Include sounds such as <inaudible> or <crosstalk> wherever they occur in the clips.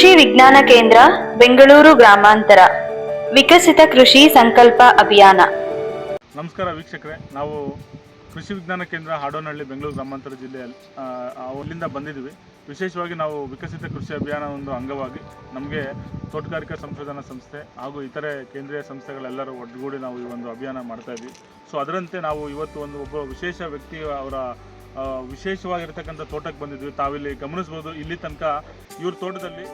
ಕೃಷಿ ವಿಜ್ಞಾನ ಕೇಂದ್ರ, ಬೆಂಗಳೂರು ಗ್ರಾಮಾಂತರ. ವಿಕಸಿತ ಕೃಷಿ ಸಂಕಲ್ಪ ಅಭಿಯಾನ. ನಮಸ್ಕಾರ ವೀಕ್ಷಕರೇ, ನಾವು ಕೃಷಿ ವಿಜ್ಞಾನ ಕೇಂದ್ರ ಹಾಡೋನಹಳ್ಳಿ, ಬೆಂಗಳೂರು ಗ್ರಾಮಾಂತರ ಜಿಲ್ಲೆಯಲ್ಲಿ ಅಲ್ಲಿಂದ ಬಂದಿದ್ದೀವಿ. ವಿಶೇಷವಾಗಿ ನಾವು ವಿಕಸಿತ ಕೃಷಿ ಅಭಿಯಾನ ಒಂದು ಅಂಗವಾಗಿ ನಮಗೆ ತೋಟಗಾರಿಕಾ ಸಂಶೋಧನಾ ಸಂಸ್ಥೆ ಹಾಗೂ ಇತರೆ ಕೇಂದ್ರೀಯ ಸಂಸ್ಥೆಗಳೆಲ್ಲರೂ ಒಟ್ಟುಗೂಡಿ ನಾವು ಈ ಒಂದು ಅಭಿಯಾನ ಮಾಡ್ತಾ ಇದ್ವಿ ಸೊ ಅದರಂತೆ ನಾವು ಇವತ್ತು ಒಂದು ಒಬ್ಬ ವಿಶೇಷ ವ್ಯಕ್ತಿ ಅವರ ವಿಶೇಷವಾಗಿರ್ತಕ್ಕಂಥ ತೋಟಕ್ಕೆ ಬಂದಿದ್ವಿ. ತಾವಿಲ್ಲಿ ಗಮನಿಸ್ಬೋದು. ಇಲ್ಲಿ ತನಕ ಇವ್ರ ತೋಟದಲ್ಲಿ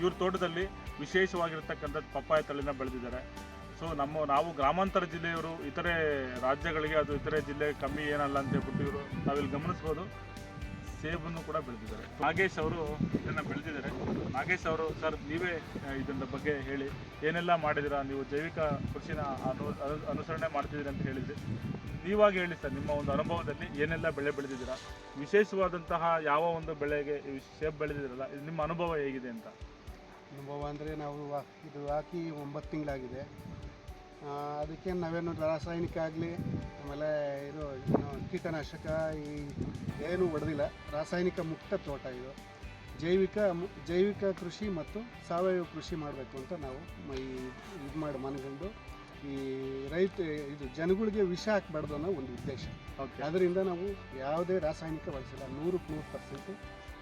ಇವ್ರ ತೋಟದಲ್ಲಿ ವಿಶೇಷವಾಗಿರ್ತಕ್ಕಂಥ ಪಪ್ಪಾಯ ತಳಿನ ಬೆಳೆದಿದ್ದಾರೆ. ಸೊ ನಮ್ಮ, ನಾವು ಗ್ರಾಮಾಂತರ ಜಿಲ್ಲೆಯವರು, ಇತರೆ ರಾಜ್ಯಗಳಿಗೆ ಅದು ಇತರೆ ಜಿಲ್ಲೆ ಕಮ್ಮಿ ಏನಲ್ಲ ಅಂತ ಹೇಳ್ಬಿಟ್ಟು ಇವರು ನಾವಿಲ್ಲಿ ಗಮನಿಸ್ಬೋದು. ಸೇಬನ್ನು ಕೂಡ ಬೆಳೆದಿದ್ದಾರೆ. ನಾಗೇಶ್ ಅವರು ಇದನ್ನು ಬೆಳೆದಿದ್ದಾರೆ. ನಾಗೇಶ್ ಅವರು, ಸರ್, ನೀವೇ ಇದರ ಬಗ್ಗೆ ಹೇಳಿ. ಏನೆಲ್ಲ ಮಾಡಿದ್ದೀರಾ? ನೀವು ಜೈವಿಕ ಕೃಷಿನ ಅನು, ಅನು- ಅನುಸರಣೆ ಮಾಡ್ತಿದ್ದೀರಿ ಅಂತ ಹೇಳಿದ್ರಿ. ನೀವಾಗಿ ಹೇಳಿ, ಸರ್, ನಿಮ್ಮ ಒಂದು ಅನುಭವದಲ್ಲಿ ಏನೆಲ್ಲ ಬೆಳೆ ಬೆಳೆದಿದ್ದೀರಾ? ವಿಶೇಷವಾದಂತಹ ಯಾವ ಒಂದು ಬೆಳೆಗೆ ಸೇಬು ಬೆಳೆದಿದ್ದೀರಲ್ಲ ನಿಮ್ಮ ಅನುಭವ ಹೇಗಿದೆ ಅಂತ. ಅನುಭವ ಅಂದರೆ ನಾವು ಇದು ಹಾಕಿ ಒಂಬತ್ತು ತಿಂಗಳಾಗಿದೆ. ಅದಕ್ಕೆ ನಾವೇನು ರಾಸಾಯನಿಕ ಆಗಲಿ, ಆಮೇಲೆ ಇದು, ಏನು ಕೀಟನಾಶಕ ಈ ಏನು ಹೊಡೆದಿಲ್ಲ. ರಾಸಾಯನಿಕ ಮುಕ್ತ ತೋಟ ಇದು. ಜೈವಿಕ ಜೈವಿಕ ಕೃಷಿ ಮತ್ತು ಸಾವಯವ ಕೃಷಿ ಮಾಡಬೇಕು ಅಂತ ನಾವು ಈ ಇದು ಮಾಡಿ, ಮನಗಂಡು ಈ ರೈತ ಇದು ಜನಗಳಿಗೆ ವಿಷ ಹಾಕ್ಬಾರ್ದು ಅನ್ನೋ ಒಂದು ಉದ್ದೇಶ. ಓಕೆ ಅದರಿಂದ ನಾವು ಯಾವುದೇ ರಾಸಾಯನಿಕ ಬಳಸಿಲ್ಲ ನೂರಕ್ಕೆ ನೂರು ಪರ್ಸೆಂಟು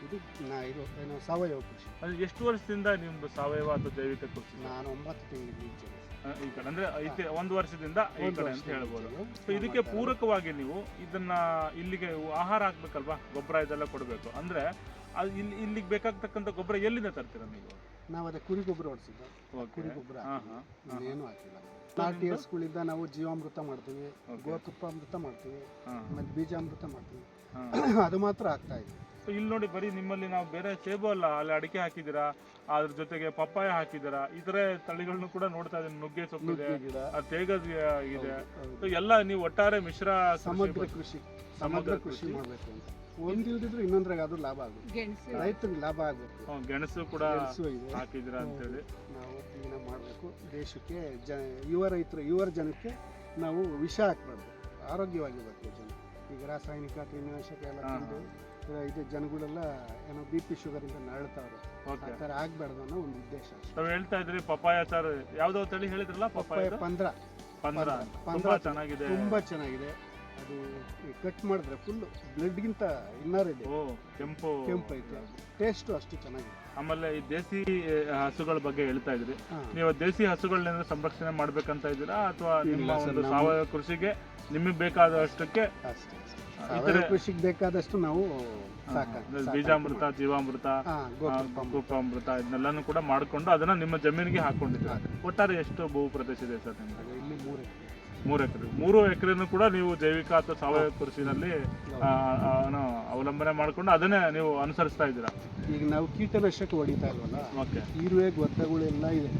ಇದು ನಾ ಇದು ಏನು ಸಾವಯವ ಕೃಷಿ. ಅದು ಎಷ್ಟು ವರ್ಷದಿಂದ ನಿಮ್ದು ಸಾವಯವ ಅಥವಾ ಜೈವಿಕ ಕೃಷಿ? ನಾನು ಒಂಬತ್ತು ತಿಂಗಳು ಆ, ಈ ಕಡೆ. ಅಂದ್ರೆ ಐತೆ ಒಂದು ವರ್ಷದಿಂದ ಈ ಕಡೆ ಅಂತ ಹೇಳ್ಬೋದು. ಸೊ ಇದಕ್ಕೆ ಪೂರಕವಾಗಿ ನೀವು ಇದನ್ನ ಇಲ್ಲಿಗೆ ಆಹಾರ ಹಾಕ್ಬೇಕಲ್ವಾ? ಗೊಬ್ಬರ ಇದೆಲ್ಲ ಕೊಡಬೇಕು. ಅಂದ್ರೆ ಅದು ಇಲ್ಲಿ ಇಲ್ಲಿಗೆ ಬೇಕಾಗ್ತಕ್ಕಂಥ ಗೊಬ್ಬರ ಎಲ್ಲಿಂದ ತರ್ತೀರಾ ನೀವು? ನಾವು ಅದೇ ಕುರಿ ಗೊಬ್ಬರ ಹೊಡ್ಸಿದ್ದು ಕುರಿ ಗೊಬ್ಬರ ಏನು ಹಾಕಿಲ್ಲ. ನಾಟಿ ಇಯರ್ಸ್ಗಳಿಂದ ನಾವು ಜೀವಾಮೃತ ಮಾಡ್ತೀವಿ. ಗೋತುಪ್ಪ ಅಮೃತ ಮಾಡ್ತೀವಿ. ಮತ್ತೆ ಆಮೇಲೆ ಬೀಜಾಮೃತ ಮಾಡ್ತೀವಿ. <clears throat> ಅದು ಮಾತ್ರ ಆಗ್ತಾ ಇದೆ. ಇಲ್ಲಿ ನೋಡಿ ಬರೀ ನಿಮ್ಮಲ್ಲಿ ನಾವು ಬೇರೆ ಸೇಬು ಅಲ್ಲ ಅಲ್ಲಿ ಅಡಿಕೆ ಹಾಕಿದ್ದೀರಾ? ಅದ್ರ ಜೊತೆಗೆ ಪಪ್ಪಾಯ ಹಾಕಿದ್ದೀರಾ? ಇತರ ತರ ತಳಿಗಳನ್ನು ಕೂಡ ನೋಡ್ತಾ ಇದ್ದೀನಿ. ನುಗ್ಗೆ ಸೊಪ್ಪು ಇದೆ ತೇಗದ ಇದೆ ಎಲ್ಲ ನೀವು ಒಟ್ಟಾರೆ ಮಿಶ್ರ ಸಮಗ್ರ ಕೃಷಿ ಸಮಗ್ರ ಕೃಷಿ. ಕೃಷಿ. ಮಾಡಬೇಕು ಅಂತ. ಒಂದಿಲ್ದಿದ್ರು ಇನ್ನೊಂದ್ರಾಗ ಅದು ಲಾಭ ಆಗುತ್ತೆ. ರೈತರಿಗೆ ಲಾಭ ಆಗುತ್ತೆ. ಹ್ಮ್, ಗೆಣಸು ಕೂಡ ಗೆಣಸು ಇದೆ. ಹೇಳಿ ಅಂತೇಳಿ. ನಾವು ಏನ ಮಾಡಬೇಕು. ದೇಶಕ್ಕೆ ಜ ಯುವ ರೈತರು ಯುವ ಜನಕ್ಕೆ ನಾವು ವಿಷ ಹಾಕ್ಬಾರ್ದು. ಆರೋಗ್ಯವಾಗಿರ್ಬೇಕು ಜನ. ಈಗ ರಾಸಾಯನಿಕ ಕ್ರಿಮಿನಾಶಕ ಎಲ್ಲ ಹಾ, ತಿಂದು ಆ, ಇದು ಜನಗಳೆಲ್ಲ ಏನೋ ಬಿ ಪಿ ಶುಗರಿಂದ ನರಳ್ತಾವ್ರೆ. ಆ ಓಕೆ ಥರ ಆಗ್ಬಾರ್ದು ಅನ್ನೋ ಒಂದು ಉದ್ದೇಶ ಅಷ್ಟೇ. ತಾವು ಹೇಳ್ತಾ ಇದ್ರಿ ಪಪ್ಪಾಯ ಸರ್ ಯಾವ್ದೋ ತಳಿ ಹೇಳಿದ್ರಲ್ಲ ಪಪಾಯ ಪಪ್ಪಾಯ ಪಂದ್ರ. ಪಂದ್ರ. ಪಂದ್ರ. ತುಂಬಾ ಚೆನ್ನಾಗಿದೆ. ತುಂಬಾ ಚೆನ್ನಾಗಿದೆ. ಅದು ಕಟ್ ಮಾಡಿದ್ರೆ ಫುಲ್ ಬ್ಲಡ್ಗಿಂತ ಇನ್ನರ್ ಇದೆ. ಓ ಕೆಂಪು. ಕೆಂಪು ಐತೆ. ಟೇಸ್ಟು ಅಷ್ಟು ಚೆನ್ನಾಗಿದೆ. ಆಮೇಲೆ ಈ ದೇಸಿ ಹಸುಗಳ ಬಗ್ಗೆ ಹೇಳ್ತಾ ಇದ್ರಿ. ಹಾ. ನೀವು ದೇಸಿ ಹಸುಗಳನ್ನ ಸಂರಕ್ಷಣೆ ಮಾಡ್ಬೇಕಂತ ಇದ್ದೀರಾ? ಅಥವಾ ನಿಮ್ಮ ಇಲ್ಲ ಒಂದು ನಮ್ಮ- ಸಾವಯವ ಕೃಷಿಗೆ ನಿಮಗೆ ಬೇಕಾದಷ್ಟಕ್ಕೆ ಅಷ್ಟೇ ಅಷ್ಟೇ. ಸಾವಯವ ಥರ- ಕೃಷಿಗೆ ಬೇಕಾದಷ್ಟು ನಾವು ಸಾಕ ಬೀಜಾಮೃತ ಜೀವಾಮೃತ ಹಾ ಆ, ಗೋತುಪ್ಪ ಗೋಪಾಮೃತ ಇದನ್ನೆಲ್ಲಾನು ಕೂಡ ಮಾಡ್ಕೊಂಡು ಅದನ್ನ ನಿಮ್ಮ ಜಮೀನಿಗೆ ಹಾಕೊಂಡಿದ್ದೀರಾ. ಒಟ್ಟಾರೆ ಎಷ್ಟು ಭೂ ಪ್ರದೇಶ ಇದೆ ಸರ್ ನಿಮ್ಗೆ ಅದು ಇಲ್ಲಿ ಮೂರು ಎಕರೆ. ಮೂರು ಎಕರೆ. ಮೂರು ಎಕರೆನೂ ಕೂಡ ನೀವು ಜೈವಿಕ ಅಥವಾ ಸಾವಯವ ಕೃಷಿನಲ್ಲಿ ಅವಲಂಬನೆ ಮಾಡಿಕೊಂಡು ಅದನ್ನೇ ನೀವು ಅನುಸರಿಸ್ತಾ ಇದ್ದೀರಾ? ಈಗ ನಾವು ಕೀಟನಾಶಕ ಹೊಡಿತಾ ಇಲ್ವಲ್ಲ? ಓಕೆ. ಇರುವೆ ಗೊತ್ತಗಳೆಲ್ಲ ಇದೆ.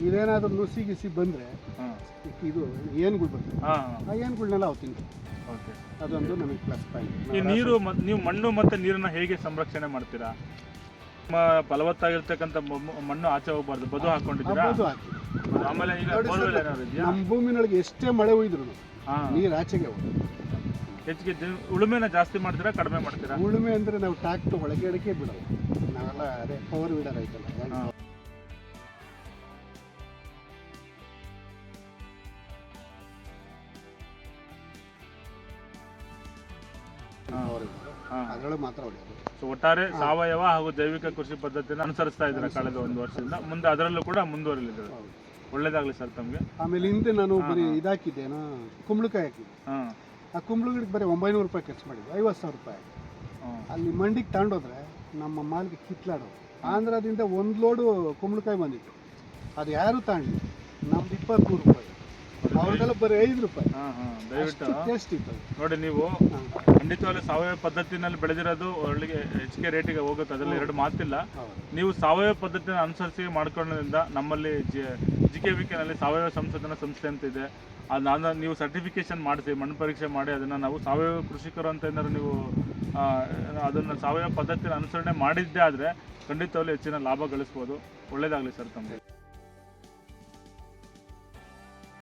ಇದೇನಾದ್ರೂ ನುಸಿ ಗಿಸಿ ಬಂದ್ರೆ ಇದು ಏನುಗಳು ಬರ್ತದೆ? ಆ ಏನ್ಗಳನ್ನೆಲ್ಲ ಅವು ತಿಂತೀವಿ ಓಕೆ. ಅದೊಂದು ನಮಗೆ ಪ್ಲಸ್ ಈ ಪಾಯಿಂಟ್ ನೀರು ಮ- ನೀವು ಮಣ್ಣು ಮತ್ತೆ ನೀರನ್ನ ಹೇಗೆ ಸಂರಕ್ಷಣೆ ಮಾಡ್ತೀರಾ? ನಿಮ್ಮ ಫಲವತ್ತಾಗಿರ್ತಕ್ಕಂಥ ಮಣ್ಣು ಆಚೆ ಹೋಗ್ಬಾರ್ದು. ಬದು ಹಾಕೊಂಡಿದ್ದೀರಾ? ಬದು ಹಾಕಿ. ಆಮೇಲೆ ಈಗ ನೋಡಿ borewell ಸರ್, ಏನಾದ್ರು ಇದೆಯಾ ನಮ್ಮ ಭೂಮಿನೊಳಗೆ ಎಷ್ಟೇ ಮಳೆ ಹೋಯ್ದ್ರು ಹಾ ನೀರು ಆಚೆಗೆ ಹೋಗುತ್ತೆ ಹೆಚ್ಚಿಗೆ ಜ- ಉಳುಮೆನ ಜಾಸ್ತಿ ಮಾಡ್ತೀರಾ ಕಡಿಮೆ ಮಾಡ್ತೀರಾ ಉಳುಮೆ ಅಂದ್ರೆ ನಾವು ಟ್ಯಾಕ್ಟರ್ ಒಳಗೆ ಅಡಕೆ ಬಿಡೋದು ನಾವೆಲ್ಲ ಅದೇ ಪವರ್ ವೀಡರ್ ಐತಲ್ಲ ಹಾ. ಹಾ. ಪವರ್ ವೀಡರ್ ಹಾ. ಅದರೊಳಗೆ ಮಾತ್ರ ಹೊಡೆಯೋದು. ಸೊ ಒಟ್ಟಾರೆ ಸಾವಯವ ಹಾಗೂ ಜೈವಿಕ ಕೃಷಿ ಪದ್ಧತಿಯನ್ನು ಅನುಸರಿಸ್ತಾ ಇದ್ದಾರೆ ಕಳೆದ ಒಂದು ವರ್ಷದಿಂದ? ಮುಂದೆ ಅದರಲ್ಲೂ ಕೂಡ ಮುಂದುವರಿಲಿದ್ದಾರೆ ಒಳ್ಳೇದಾಗ್ಲಿ ಸರ್ ತಮಗೆ. ಆಮೇಲೆ ಹಿಂದೆ ನಾನು ಬರೀ ಹಾ. ಇದಾಕಿದ್ದೆ ಕುಂಬಳಕಾಯಿ ಹಾಕಿದ್ದೆ. ಹಾಂ. ಆ ಕುಂಬಳಗಿಡಕ್ಕೆ ಬರೀ ಒಂಬೈನೂರು ರೂಪಾಯಿ ಖರ್ಚು ಮಾಡಿದ್ವಿ. ಐವತ್ತು ಸಾವಿರ ರೂಪಾಯಿ. ಅಲ್ಲಿ ಮಂಡಿಗೆ ತಗೊಂಡೋದ್ರೆ ನಮ್ಮ ಮಾಲ್ಗೆ ಕಿತ್ಲಾಡೋದು ಆಂಧ್ರದಿಂದ ಒಂದು ಲೋಡು ಕುಂಬಳಕಾಯಿ ಬಂದಿತ್ತು. ಅದು ಯಾರು ತಗೊಂಡಿಲ್ಲ. ನಮ್ದು ಇಪ್ಪತ್ತ್ಮೂರು ರೂಪಾಯಿ. ಬರೀ ಐದು ರೂಪಾಯಿ. ಹಾಂ ಹಾಂ ದಯವಿಟ್ಟು. ಟೇಸ್ಟ್ ಇತ್ತು ನೋಡಿ ನೀವು ಖಂಡಿತವಾಗ್ಲೂ ಸಾವಯವ ಪದ್ಧತಿನಲ್ಲಿ ಬೆಳೆದಿರೋದು ಒಳ್ಳೆಗೆ ಹೆಚ್ಚಿಗೆ ರೇಟಿಗೆ ಹೋಗುತ್ತೆ. ಅದರಲ್ಲಿ ಎರಡು ಮಾತಿಲ್ಲ. ನೀವು ಸಾವಯವ ಪದ್ಧತಿನ ಅನುಸರಿಸಿ ಮಾಡ್ಕೊಳ್ಳೋದ್ರಿಂದ ನಮ್ಮಲ್ಲಿ ಜಿ ಜಿ ಕೆ ವಿ ಕೆನಲ್ಲಿ ಸಾವಯವ ಸಂಶೋಧನಾ ಸಂಸ್ಥೆ ಅಂತ ಇದೆ. ಅದು ನಾನು ನೀವು ಸರ್ಟಿಫಿಕೇಶನ್ ಮಾಡಿಸಿ ಮಣ್ಣು ಪರೀಕ್ಷೆ ಮಾಡಿ ಅದನ್ನು ನಾವು ಸಾವಯವ ಕೃಷಿಕರು ಅಂತ ಏನಾದ್ರು ನೀವು ಆ, ಅದನ್ನು ಸಾವಯವ ಪದ್ಧತಿನ ಅನುಸರಣೆ ಮಾಡಿದ್ದೇ ಆದರೆ ಖಂಡಿತವಾಗ್ಲೂ ಹೆಚ್ಚಿನ ಲಾಭ ಗಳಿಸ್ಬೋದು. ಒಳ್ಳೇದಾಗಲಿ ಸರ್ ತಮಗೆ.